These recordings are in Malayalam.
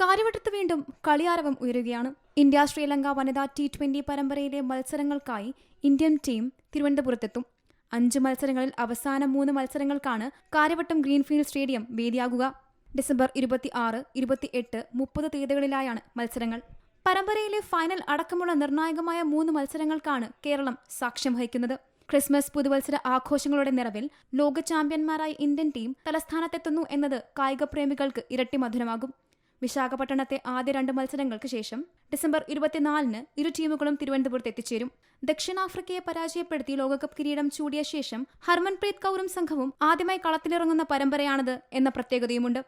കാര്യവട്ടത്ത് വീണ്ടും കളിയാരവം ഉയരുകയാണ്. ഇന്ത്യ ശ്രീലങ്ക വനിതാ ടി ട്വന്റി പരമ്പരയിലെ മത്സരങ്ങൾക്കായി ഇന്ത്യൻ ടീം തിരുവനന്തപുരത്തെത്തും. അഞ്ച് മത്സരങ്ങളിൽ അവസാന മൂന്ന് മത്സരങ്ങൾക്കാണ് കാര്യവട്ടം ഗ്രീൻഫീൽഡ് സ്റ്റേഡിയം വേദിയാകുക. ഡിസംബർ ഇരുപത്തി ആറ് ഇരുപത്തി എട്ട് മുപ്പത് തീയതികളിലായാണ് മത്സരങ്ങൾ. പരമ്പരയിലെ ഫൈനൽ അടക്കമുള്ള നിർണായകമായ മൂന്ന് മത്സരങ്ങൾക്കാണ് കേരളം സാക്ഷ്യം വഹിക്കുന്നത്. ക്രിസ്മസ് പുതുവത്സര ആഘോഷങ്ങളുടെ നിറവിൽ ലോക ചാമ്പ്യന്മാരായ ഇന്ത്യൻ ടീം തലസ്ഥാനത്തെത്തുന്നു എന്നത് കായിക പ്രേമികൾക്ക് ഇരട്ടി മധുരമാകും. വിശാഖപട്ടണത്തെ ആദ്യ രണ്ട് മത്സരങ്ങൾക്ക് ശേഷം ഡിസംബർ ഇരുപത്തിനാലിന് ഇരു ടീമുകളും തിരുവനന്തപുരത്ത് എത്തിച്ചേരും. ദക്ഷിണാഫ്രിക്കയെ പരാജയപ്പെടുത്തി ലോകകപ്പ് കിരീടം ചൂടിയ ശേഷം ഹർമൻപ്രീത് കൗറും സംഘവും ആദ്യമായി കളത്തിലിറങ്ങുന്ന പരമ്പരയാണിത് എന്ന പ്രത്യേകതയുമുണ്ട്.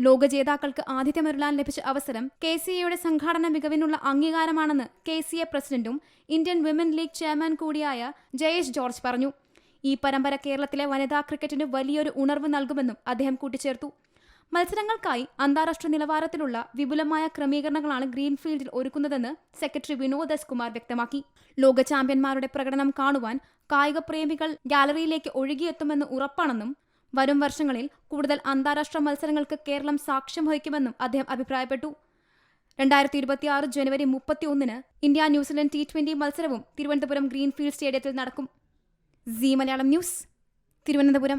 ലോക ജേതാക്കൾക്ക് ആതിഥ്യമരുളാൻ ലഭിച്ച അവസരം കെ സി എയുടെ സംഘാടന മികവിനുള്ള അംഗീകാരമാണെന്ന് കെ സി എ പ്രസിഡന്റും ഇന്ത്യൻ വിമൻ ലീഗ് ചെയർമാൻ കൂടിയായ ജയേഷ് ജോർജ് പറഞ്ഞു. ഈ പരമ്പര കേരളത്തിലെ വനിതാ ക്രിക്കറ്റിന് വലിയൊരു ഉണർവ് നൽകുമെന്നും അദ്ദേഹം കൂട്ടിച്ചേർത്തു. മത്സരങ്ങൾക്കായി അന്താരാഷ്ട്ര നിലവാരത്തിലുള്ള വിപുലമായ ക്രമീകരണങ്ങളാണ് ഗ്രീൻഫീൽഡിൽ ഒരുക്കുന്നതെന്ന് സെക്രട്ടറി വിനോദ് എസ് കുമാർ വ്യക്തമാക്കി. ലോക ചാമ്പ്യന്മാരുടെ പ്രകടനം കാണുവാൻ കായിക പ്രേമികൾ ഗാലറിയിലേക്ക് ഒഴുകിയെത്തുമെന്ന് ഉറപ്പാണെന്നും വരും വർഷങ്ങളിൽ കൂടുതൽ അന്താരാഷ്ട്ര മത്സരങ്ങൾക്ക് കേരളം സാക്ഷ്യം വഹിക്കുമെന്നും അദ്ദേഹം അഭിപ്രായപ്പെട്ടു. രണ്ടായിരത്തി ഇരുപത്തിയാറ് ജനുവരി മുപ്പത്തി ഒന്നിന് ഇന്ത്യ ന്യൂസിലൻഡ് ടി ട്വന്റി മത്സരവും തിരുവനന്തപുരം ഗ്രീൻഫീൽഡ് സ്റ്റേഡിയത്തിൽ നടക്കും. C Malayalam news Thiruvananthapuram.